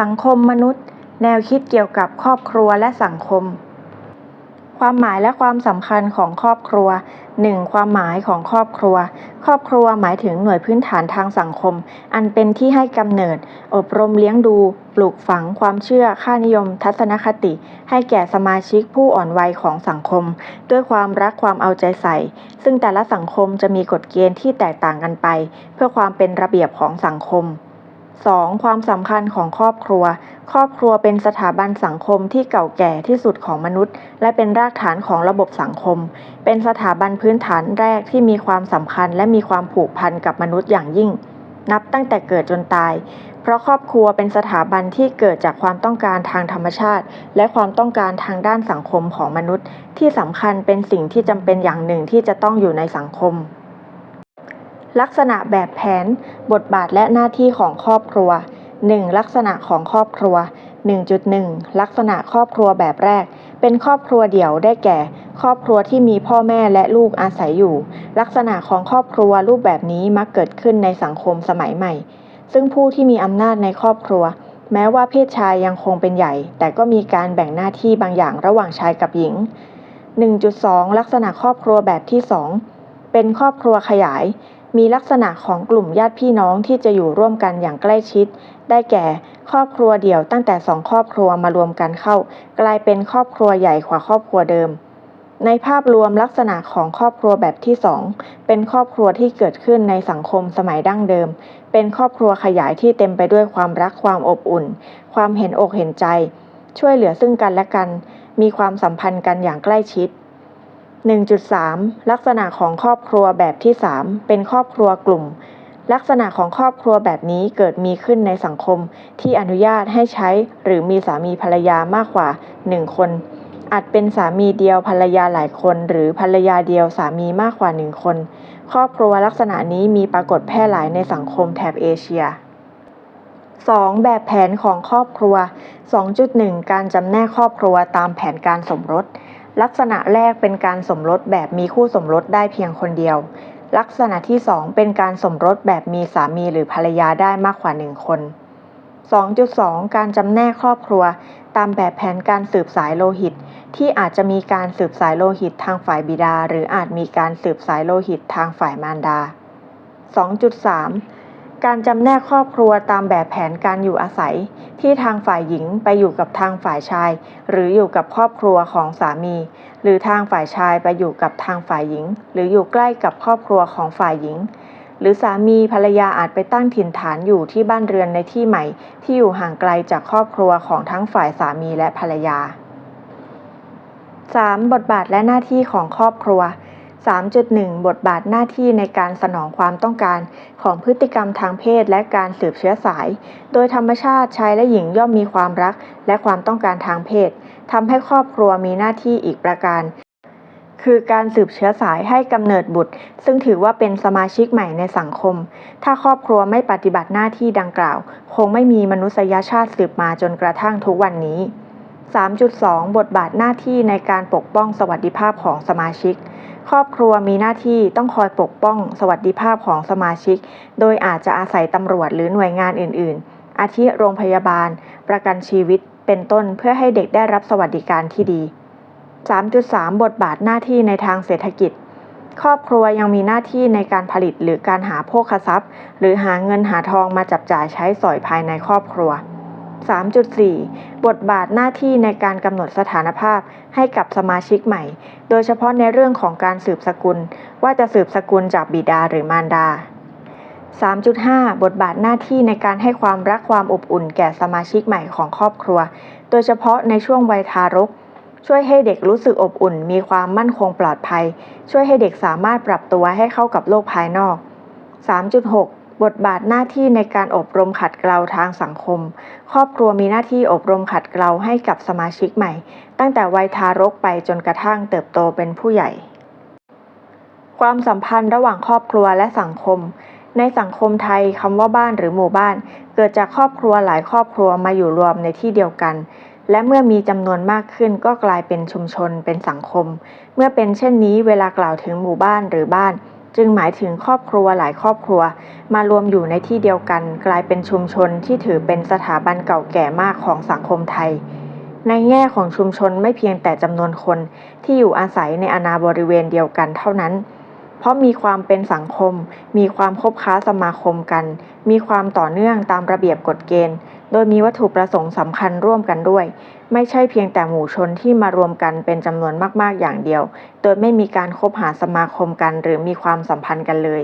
สังคมมนุษย์ แนวคิดเกี่ยวกับครอบครัวและสังคม ความหมายและความสำคัญของครอบครัว 1. ความหมายของครอบครัว ครอบครัวหมายถึงหน่วยพื้นฐานทางสังคม อันเป็นที่ให้กำเนิด อบรมเลี้ยงดู ปลูกฝังความเชื่อ ค่านิยม ทัศนคติ ให้แก่สมาชิกผู้อ่อนวัยของสังคม ด้วยความรักความเอาใจใส่ ซึ่งแต่ละสังคมจะมีกฎเกณฑ์ที่แตกต่างกันไป เพื่อความเป็นระเบียบของสังคม 2. ความสำคัญของครอบครัว ครอบครัวเป็นสถาบันสังคมที่เก่าแก่ที่สุดของมนุษย์ และเป็นรากฐานของระบบสังคม เป็นสถาบันพื้นฐานแรกที่มีความสำคัญและมีความผูกพันกับมนุษย์อย่างยิ่ง นับตั้งแต่เกิดจนตาย เพราะครอบครัวเป็นสถาบันที่เกิดจากความต้องการทางธรรมชาติ และความต้องการทางด้านสังคมของมนุษย์ ที่สำคัญเป็นสิ่งที่จำเป็นอย่างหนึ่งที่จะต้องอยู่ในสังคม ลักษณะแบบแผน บทบาทและหน้าที่ของครอบครัว 1. ลักษณะของครอบครัว 1.1 ลักษณะครอบครัวแบบแรก เป็นครอบครัวเดี่ยวได้แก่ ครอบครัวที่มีพ่อแม่และลูกอาศัยอยู่ ลักษณะของครอบครัวรูปแบบนี้มักเกิดขึ้นในสังคมสมัยใหม่ ซึ่งผู้ที่มีอำนาจในครอบครัว แม้ว่าเพศชายยังคงเป็นใหญ่ แต่ก็มีการแบ่งหน้าที่บางอย่างระหว่างชายกับหญิง 1.2 ลักษณะครอบครัวแบบที่ 2 เป็นครอบครัวขยาย มีลักษณะของกลุ่มญาติพี่น้องที่จะอยู่ร่วมกันอย่างใกล้ชิด ได้แก่ ครอบครัวเดี่ยวตั้งแต่สองครอบครัวมารวมกันเข้า กลายเป็นครอบครัวใหญ่กว่าครอบครัวเดิม ในภาพรวมลักษณะของครอบครัวแบบที่2เป็นครอบครัวที่เกิดขึ้นในสังคมสมัยดั้งเดิม เป็นครอบครัวขยายที่เต็มไปด้วยความรักความอบอุ่น ความเห็นอกเห็นใจ ช่วยเหลือซึ่งกันและกัน มีความสัมพันธ์กันอย่างใกล้ชิด 1.3 ลักษณะของครอบครัวแบบที่ 3 เป็นครอบครัวกลุ่ม ลักษณะของครอบครัวแบบนี้เกิดมีขึ้นในสังคมที่อนุญาตให้ใช้หรือมีสามีภรรยามากกว่า 1 คน อาจเป็นสามีเดียวภรรยาหลายคน หรือภรรยาเดียวสามีมากกว่า 1 คน ครอบครัวลักษณะนี้มีปรากฏแพร่หลายในสังคมแถบเอเชีย 2. แบบแผนของครอบครัว 2.1 การจำแนกครอบครัวตามแผนการสมรส ลักษณะแรกเป็นการสมรสแบบมีคู่สมรสได้เพียงคนเดียว ลักษณะที่ 2 เป็นการสมรสแบบมีสามีหรือภรรยาได้มากกว่า 1 คน 2.2 การจำแนกครอบครัว ตามแบบแผนการสืบสายโลหิต ที่อาจจะมีการสืบสายโลหิตทางฝ่ายบิดา หรืออาจมีการสืบสายโลหิตทางฝ่ายมารดา 2.3 การจำแนกครอบครัวตามแบบแผนการอยู่อาศัย ที่ทางฝ่ายหญิงไปอยู่กับทางฝ่ายชาย หรืออยู่กับครอบครัวของสามี หรือทางฝ่ายชายไปอยู่กับทางฝ่ายหญิง หรืออยู่ใกล้กับครอบครัวของฝ่ายหญิง หรือสามีภรรยาอาจไปตั้งถิ่นฐานอยู่ที่บ้านเรือนในที่ใหม่ ที่อยู่ห่างไกลจากครอบครัวของทั้งฝ่ายสามีและภรรยา 3. บทบาทและหน้าที่ของครอบครัว 3.1 บทบาทหน้าที่ในการสนองความต้องการของพฤติกรรมทางเพศและการสืบเชื้อสาย โดยธรรมชาติชายและหญิงย่อมมีความรักและความต้องการทางเพศทำให้ครอบครัวมีหน้าที่อีกประการ คือการสืบเชื้อสายให้กำเนิดบุตร ซึ่งถือว่าเป็นสมาชิกใหม่ในสังคม ถ้าครอบครัวไม่ปฏิบัติหน้าที่ดังกล่าว คงไม่มีมนุษยชาติสืบมาจนกระทั่งทุกวันนี้ 3.2 บทบาทหน้าที่ในการปกป้องสวัสดิภาพของสมาชิก ครอบครัวมีหน้าที่ต้องคอยปกป้องสวัสดิภาพของสมาชิก โดยอาจจะอาศัยตำรวจหรือหน่วยงานอื่น ๆ อาทิโรงพยาบาล ประกันชีวิต เป็นต้นเพื่อให้เด็กได้รับสวัสดิการที่ดี 3.3 บทบาทหน้าที่ในทางเศรษฐกิจ ครอบครัวยังมีหน้าที่ในการผลิตหรือการหาโภคทรัพย์ หรือหาเงินหาทองมาจับจ่ายใช้สอยภายในครอบครัว 3.4 บทบาทหน้าที่ในการกำหนดสถานภาพให้กับสมาชิกใหม่ โดยเฉพาะในเรื่องของการสืบสกุล ว่าจะสืบสกุลจากบิดาหรือมารดา 3.5 บทบาทหน้าที่ในการให้ความรักความอบอุ่นแก่สมาชิกใหม่ของครอบครัว โดยเฉพาะในช่วงวัยทารก ช่วยให้เด็กรู้สึกอบอุ่น มีความมั่นคงปลอดภัย ช่วยให้เด็กสามารถปรับตัวให้เข้ากับโลกภายนอก 3.6 บทบาทหน้าที่ในการอบรมขัดเกลาทางสังคม ครอบครัวมีหน้าที่อบรมขัดเกลาให้กับสมาชิกใหม่ ตั้งแต่วัยทารกไปจนกระทั่งเติบโตเป็นผู้ใหญ่ ความสัมพันธ์ระหว่างครอบครัวและสังคม ในสังคมไทยคำว่าบ้านหรือหมู่บ้าน เกิดจากครอบครัวหลายครอบครัวมาอยู่รวมในที่เดียวกัน และเมื่อมีจำนวนมากขึ้นก็กลายเป็นชุมชนเป็นสังคม เมื่อเป็นเช่นนี้เวลากล่าวถึงหมู่บ้านหรือบ้าน จึงหมายถึงครอบครัวหลายครอบครัว มารวมอยู่ในที่เดียวกัน กลายเป็นชุมชนที่ถือเป็นสถาบันเก่าแก่มากของสังคมไทย ในแง่ของชุมชนไม่เพียงแต่จำนวนคนที่อยู่อาศัยในอนาบริเวณเดียวกันเท่านั้น เพราะมีความเป็นสังคม มีความคบค้าสมาคมกัน มีความต่อเนื่องตามระเบียบกฎเกณฑ์ โดยมีวัตถุประสงค์สำคัญร่วมกันด้วย ไม่ใช่เพียงแต่หมู่ชนที่มารวมกันเป็นจำนวนมากๆอย่างเดียว โดยไม่มีการคบหาสมาคมกันหรือมีความสัมพันธ์กันเลย